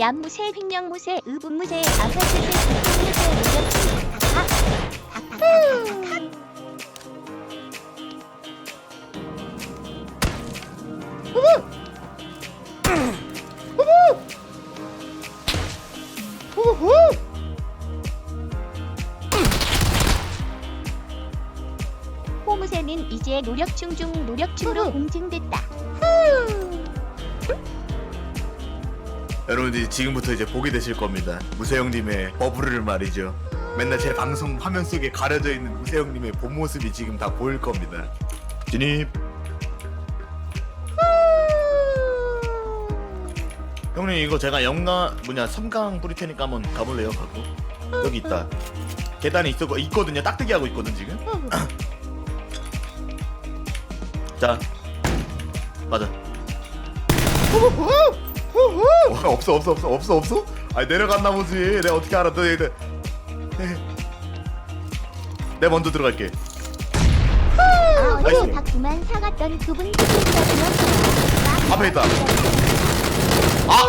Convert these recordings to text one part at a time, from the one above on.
얌무새 횡령무새 의분무새 아가새새 국무새 노력무새 호무새는 이제 노력충 중 노력충으로 공증됐다. 여러분들이 지금부터 이제 보게 되실 겁니다. 무세형님의 버블을 말이죠. 맨날 제 방송 화면 속에 가려져 있는 무세형님의 본 모습이 지금 다 보일 겁니다. 진입. 형님 이거 제가 영가 뭐냐 섬강 뿌릴 테니까 한번 가볼래요 갖고 여기 있다 계단에 있어 있거든요 딱대기 하고 있거든 지금 자 맞아 와, 없어 없어 없어 없어 없어? 아니 내려갔나 보지. 내가 어떻게 알아? 너 얘들. 내 먼저 들어갈게. 아. 어제 다 그만 사갔던 그분. 앞에 있다. 아!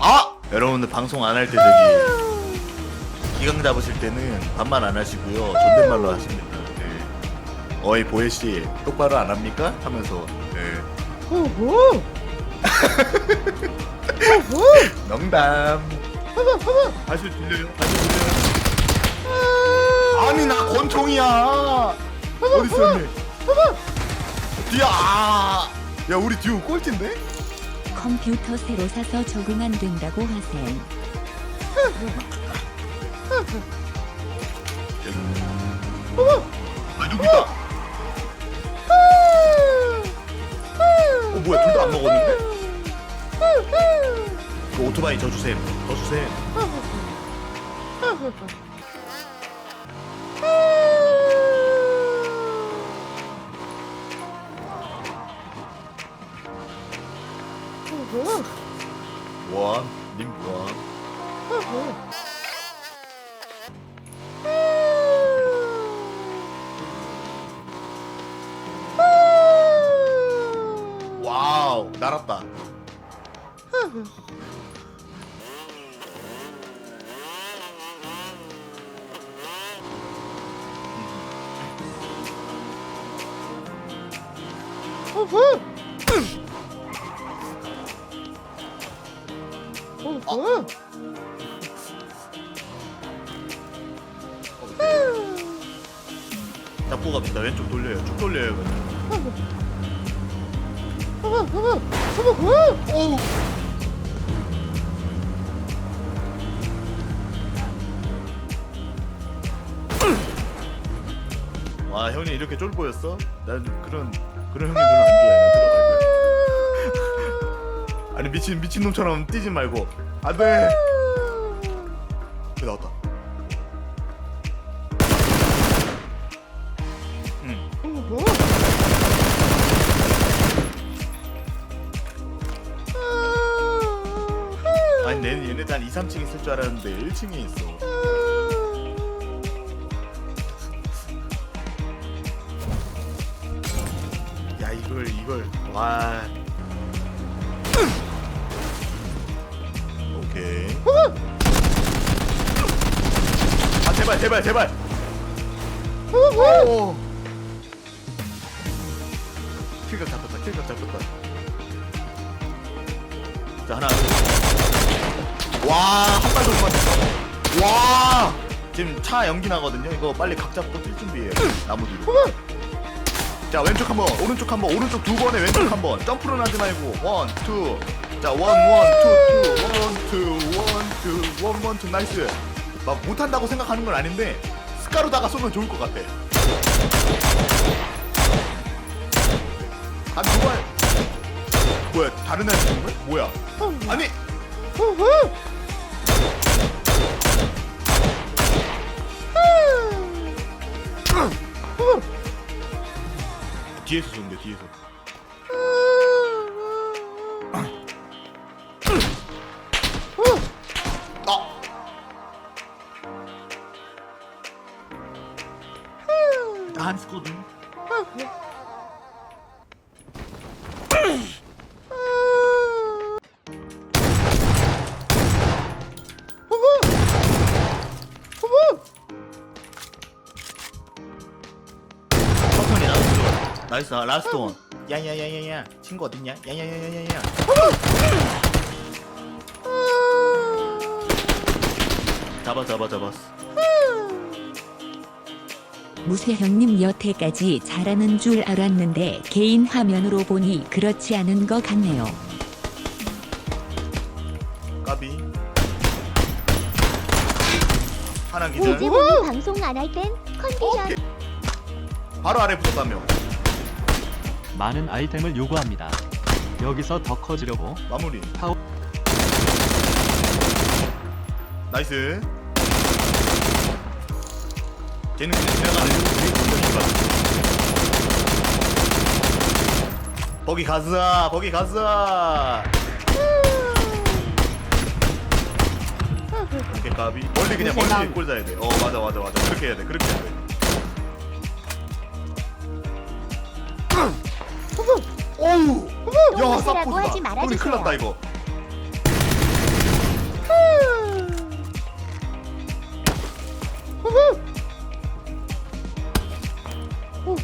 아! 여러분들 방송 안 할 때 저기 기강 잡으실 때는 반말 안 하시고요. 존댓말로 하십니다. 네. 어이 보혜 씨 똑바로 안 합니까? 하면서. 네. 농담. 발소 들려요? 발소 들려요? 아니 나 권총이야. 어디 있었니? 뒤야. 아. 야 우리 듀오 꼴찌인데? 컴퓨터 새로 사서 적응 안 된다고 하셈. 아여 오토바이 저 주셈. 저 주셈. 원. 와우 날았다. 잡고 갑시다. 왼쪽 돌려요. 쭉 돌려요. 그냥. 오. 와 형님 이렇게 쫄 보였어? 난 그런 그런 형님 별로 안 좋아해. 나 들어갈고. 아니 미친 미친 놈처럼 뛰지 말고 안돼. 나왔다. 응. 아니 얘네 한 2, 3층 있을 줄 알았는데 1층에 있어. 이걸 이걸 와. 오케이. 아 제발 제발 제발. 오. 킬각 잡혔다 킬각 잡혔다. 자 하나. 와, 한 발도 못 맞췄어. 와! 지금 차 연기 나거든요. 이거 빨리 각 잡고 뛸 준비해요. 나무 뒤로. 자, 왼쪽 한 번, 오른쪽 한 번, 오른쪽 두 번에 왼쪽 한 번. 점프는 하지 말고. 원, 투. 자, 원, 원, 투, 투. 원, 투, 원, 투. 원, 원, 투. 나이스. 막 못한다고 생각하는 건 아닌데, 스카루다가 쏘면 좋을 것 같아. 한두 발. 뭐야, 다른 애는 거야? 뭐야? 아니! 뒤에서 쏘는데 뒤에서 아! 한 스코든 나이스 아, 라스트 원. 야야야야야. 친구 어딨냐? 야야야야야야. 잡아 잡아 잡았어 무쇠 형님 여태까지 잘하는 줄 알았는데 개인 화면으로 보니 그렇지 않은 것 같네요. 까비. 하나 기절. 오즈분이 방송 안 할 땐 컨디션. 오케이. 바로 아래 붙었다 한 명. 많은 아이템을 요구합니다. 여기서 더 커지려고 마무리. 파워- 나이스. 쟤는 그냥 지나가는 우리 공격인가 거기 가자 거기 가자. 오케이 까비 멀리 그냥 멀리 꼴 자야 돼어 맞아 맞아 맞아. 그렇게 해야 돼 그렇게 해야 돼 오우. 야 쌉포다 하지 말아주세요. 우리 큰일 났다 이거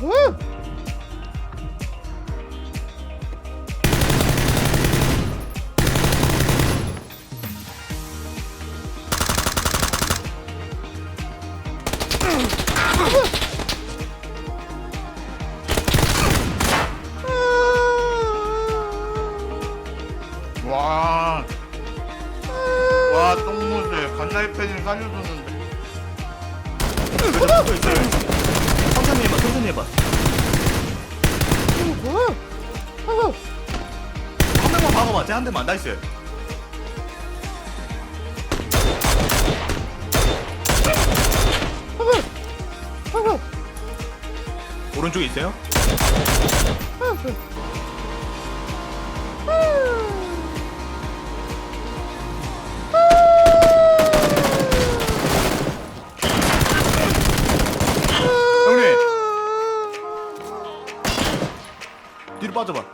와. 살려줬는데. 그래도 있어요. 천천히 해봐, 천천히 해봐. 한 대만 박아봐, 쟤한 대만. 나이스. 오른쪽에 있어요? 뒤로 빠져봐.